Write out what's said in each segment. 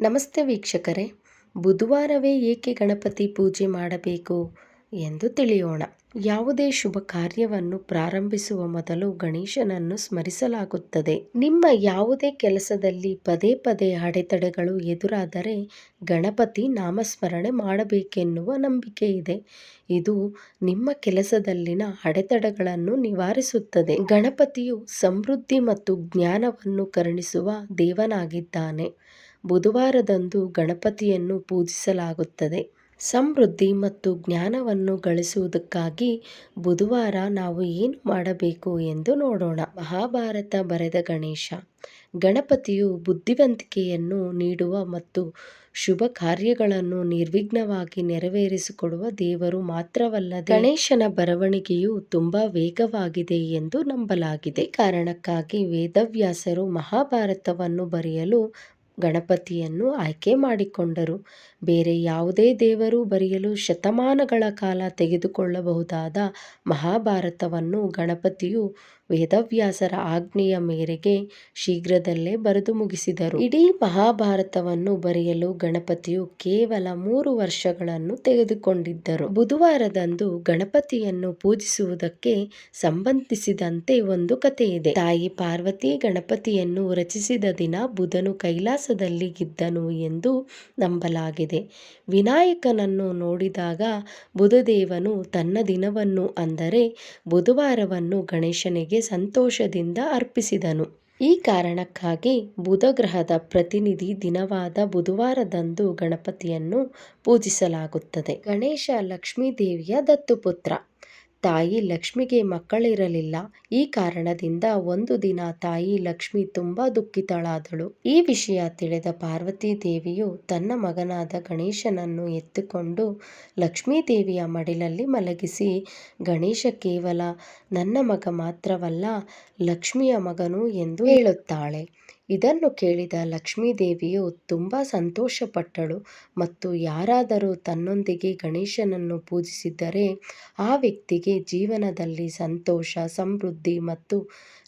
ನಮಸ್ತೆ ವೀಕ್ಷಕರೇ. ಬುಧವಾರವೇ ಏಕೆ ಗಣಪತಿ ಪೂಜೆ ಮಾಡಬೇಕು ಎಂದು ತಿಳಿಯೋಣ. ಯಾವುದೇ ಶುಭ ಕಾರ್ಯವನ್ನು ಪ್ರಾರಂಭಿಸುವ ಮೊದಲು ಗಣೇಶನನ್ನು ಸ್ಮರಿಸಲಾಗುತ್ತದೆ. ನಿಮ್ಮ ಯಾವುದೇ ಕೆಲಸದಲ್ಲಿ ಪದೇ ಪದೇ ಅಡೆತಡೆಗಳು ಎದುರಾದರೆ ಗಣಪತಿ ನಾಮಸ್ಮರಣೆ ಮಾಡಬೇಕೆನ್ನುವ ನಂಬಿಕೆ ಇದೆ. ಇದು ನಿಮ್ಮ ಕೆಲಸದಲ್ಲಿನ ಅಡೆತಡೆಗಳನ್ನು ನಿವಾರಿಸುತ್ತದೆ. ಗಣಪತಿಯು ಸಮೃದ್ಧಿ ಮತ್ತು ಜ್ಞಾನವನ್ನು ಕರುಣಿಸುವ ದೇವನಾಗಿದ್ದಾನೆ. ಬುಧವಾರದಂದು ಗಣಪತಿಯನ್ನು ಪೂಜಿಸಲಾಗುತ್ತದೆ. ಸಮೃದ್ಧಿ ಮತ್ತು ಜ್ಞಾನವನ್ನು ಗಳಿಸುವುದಕ್ಕಾಗಿ ಬುಧವಾರ ನಾವು ಏನು ಮಾಡಬೇಕು ಎಂದು ನೋಡೋಣ. ಮಹಾಭಾರತ ಬರೆದ ಗಣೇಶ, ಗಣಪತಿಯು ಬುದ್ಧಿವಂತಿಕೆಯನ್ನು ನೀಡುವ ಮತ್ತು ಶುಭ ಕಾರ್ಯಗಳನ್ನು ನಿರ್ವಿಘ್ನವಾಗಿ ನೆರವೇರಿಸಿಕೊಡುವ ದೇವರು ಮಾತ್ರವಲ್ಲದೆ ಗಣೇಶನ ಬರವಣಿಗೆಯು ತುಂಬಾ ವೇಗವಾಗಿದೆ ಎಂದು ನಂಬಲಾಗಿದೆ. ಕಾರಣಕ್ಕಾಗಿ ವೇದವ್ಯಾಸರು ಮಹಾಭಾರತವನ್ನು ಬರೆಯಲು ಗಣಪತಿಯನ್ನು ಆಯ್ಕೆ ಮಾಡಿಕೊಂಡರು. ಬೇರೆ ಯಾವುದೇ ದೇವರು ಬರೆಯಲು ಶತಮಾನಗಳ ಕಾಲ ತೆಗೆದುಕೊಳ್ಳಬಹುದಾದ ಮಹಾಭಾರತವನ್ನು ಗಣಪತಿಯು ವೇದವ್ಯಾಸರ ಆಜ್ಞೆಯ ಮೇರೆಗೆ ಶೀಘ್ರದಲ್ಲೇ ಬರೆದು ಮುಗಿಸಿದರು. ಇಡೀ ಮಹಾಭಾರತವನ್ನು ಬರೆಯಲು ಗಣಪತಿಯು ಕೇವಲ ಮೂರು ವರ್ಷಗಳನ್ನು ತೆಗೆದುಕೊಂಡಿದ್ದರು. ಬುಧವಾರದಂದು ಗಣಪತಿಯನ್ನು ಪೂಜಿಸುವುದಕ್ಕೆ ಸಂಬಂಧಿಸಿದಂತೆ ಒಂದು ಕಥೆಯಿದೆ. ತಾಯಿ ಪಾರ್ವತಿ ಗಣಪತಿಯನ್ನು ರಚಿಸಿದ ದಿನ ಬುಧನು ಕೈಲಾಸದಲ್ಲಿ ಇದ್ದನು ಎಂದು ನಂಬಲಾಗಿದೆ. ವಿನಾಯಕನನ್ನು ನೋಡಿದಾಗ ಬುಧದೇವನು ತನ್ನ ದಿನವನ್ನು ಅಂದರೆ ಬುಧವಾರವನ್ನು ಗಣೇಶನಿಗೆ ಸಂತೋಷದಿಂದ ಅರ್ಪಿಸಿದನು. ಈ ಕಾರಣಕ್ಕಾಗಿ ಬುಧ ಗ್ರಹದ ಪ್ರತಿನಿಧಿ ದಿನವಾದ ಬುಧವಾರದಂದು ಗಣಪತಿಯನ್ನು ಪೂಜಿಸಲಾಗುತ್ತದೆ. ಗಣೇಶ ಲಕ್ಷ್ಮೀ ದೇವಿಯ ದತ್ತುಪುತ್ರ. ತಾಯಿ ಲಕ್ಷ್ಮಿಗೆ ಮಕ್ಕಳಿರಲಿಲ್ಲ. ಈ ಕಾರಣದಿಂದ ಒಂದು ದಿನ ತಾಯಿ ಲಕ್ಷ್ಮಿ ತುಂಬಾ ದುಃಖಿತಳಾದಳು. ಈ ವಿಷಯ ತಿಳಿದ ಪಾರ್ವತಿ ದೇವಿಯು ತನ್ನ ಮಗನಾದ ಗಣೇಶನನ್ನು ಎತ್ತುಕೊಂಡು ಲಕ್ಷ್ಮೀ ದೇವಿಯ ಮಡಿಲಲ್ಲಿ ಮಲಗಿಸಿ, ಗಣೇಶ ಕೇವಲ ನನ್ನ ಮಗ ಮಾತ್ರವಲ್ಲ, ಲಕ್ಷ್ಮಿಯ ಮಗನು ಎಂದು ಹೇಳುತ್ತಾಳೆ. ಇದನ್ನು ಕೇಳಿದ ಲಕ್ಷ್ಮೀದೇವಿಯು ತುಂಬ ಸಂತೋಷಪಟ್ಟಳು ಮತ್ತು ಯಾರಾದರೂ ತನ್ನೊಂದಿಗೆ ಗಣೇಶನನ್ನು ಪೂಜಿಸಿದ್ದರೆ ಆ ವ್ಯಕ್ತಿಗೆ ಜೀವನದಲ್ಲಿ ಸಂತೋಷ, ಸಮೃದ್ಧಿ ಮತ್ತು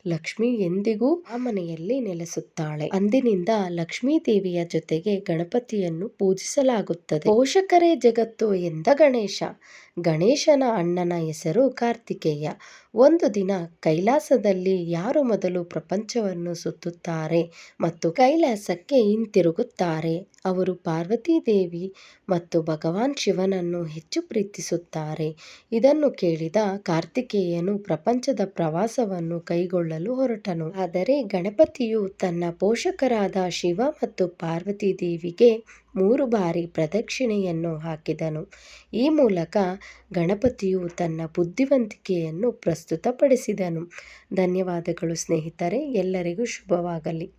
ಲಕ್ಷ್ಮಿ ಎಂದಿಗೂ ಆ ಮನೆಯಲ್ಲಿ ನೆಲೆಸುತ್ತಾಳೆ. ಅಂದಿನಿಂದ ಲಕ್ಷ್ಮೀ ದೇವಿಯ ಜೊತೆಗೆ ಗಣಪತಿಯನ್ನು ಪೂಜಿಸಲಾಗುತ್ತದೆ. ಪೋಷಕರೇ ಜಗತ್ತು ಎಂದ ಗಣೇಶ. ಗಣೇಶನ ಅಣ್ಣನ ಹೆಸರು ಕಾರ್ತಿಕೇಯ. ಒಂದು ದಿನ ಕೈಲಾಸದಲ್ಲಿ ಯಾರು ಮೊದಲು ಪ್ರಪಂಚವನ್ನು ಸುತ್ತುತ್ತಾರೆ ಮತ್ತು ಕೈಲಾಸಕ್ಕೆ ಹಿಂತಿರುಗುತ್ತಾರೆ? ಅವರು ಪಾರ್ವತಿ ದೇವಿ ಮತ್ತು ಭಗವಾನ್ ಶಿವನನ್ನು ಹೆಚ್ಚು ಪ್ರೀತಿಸುತ್ತಾರೆ. ಇದನ್ನು ಕೇಳಿದ ಕಾರ್ತಿಕೇಯನು ಪ್ರಪಂಚದ ಪ್ರವಾಸವನ್ನು ಕೈಗೊಳ್ಳಲು ಹೊರಟನು. ಆದರೆ ಗಣಪತಿಯು ತನ್ನ ಪೋಷಕರಾದ ಶಿವ ಮತ್ತು ಪಾರ್ವತಿ ದೇವಿಗೆ ಮೂರು ಬಾರಿ ಪ್ರದಕ್ಷಿಣೆಯನ್ನು ಹಾಕಿದನು. ಈ ಮೂಲಕ ಗಣಪತಿಯು ತನ್ನ ಬುದ್ಧಿವಂತಿಕೆಯನ್ನು ಪ್ರಸ್ತುತಪಡಿಸಿದನು. ಧನ್ಯವಾದಗಳು ಸ್ನೇಹಿತರೆ, ಎಲ್ಲರಿಗೂ ಶುಭವಾಗಲಿ.